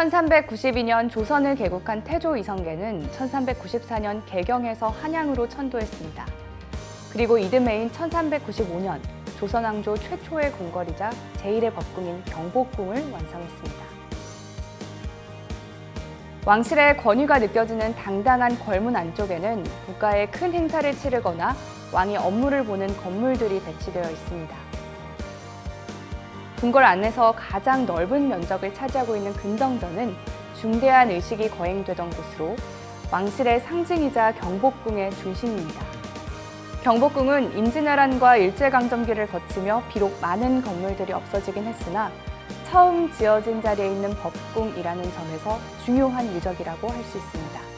1392년 조선을 개국한 태조 이성계는 1394년 개경에서 한양으로 천도했습니다. 그리고 이듬해인 1395년 조선왕조 최초의 궁궐이자 제1의 법궁인 경복궁을 완성했습니다. 왕실의 권위가 느껴지는 당당한 걸문 안쪽에는 국가의 큰 행사를 치르거나 왕이 업무를 보는 건물들이 배치되어 있습니다. 궁궐 안에서 가장 넓은 면적을 차지하고 있는 근정전은 중대한 의식이 거행되던 곳으로 왕실의 상징이자 경복궁의 중심입니다. 경복궁은 임진왜란과 일제강점기를 거치며 비록 많은 건물들이 없어지긴 했으나 처음 지어진 자리에 있는 법궁이라는 점에서 중요한 유적이라고 할 수 있습니다.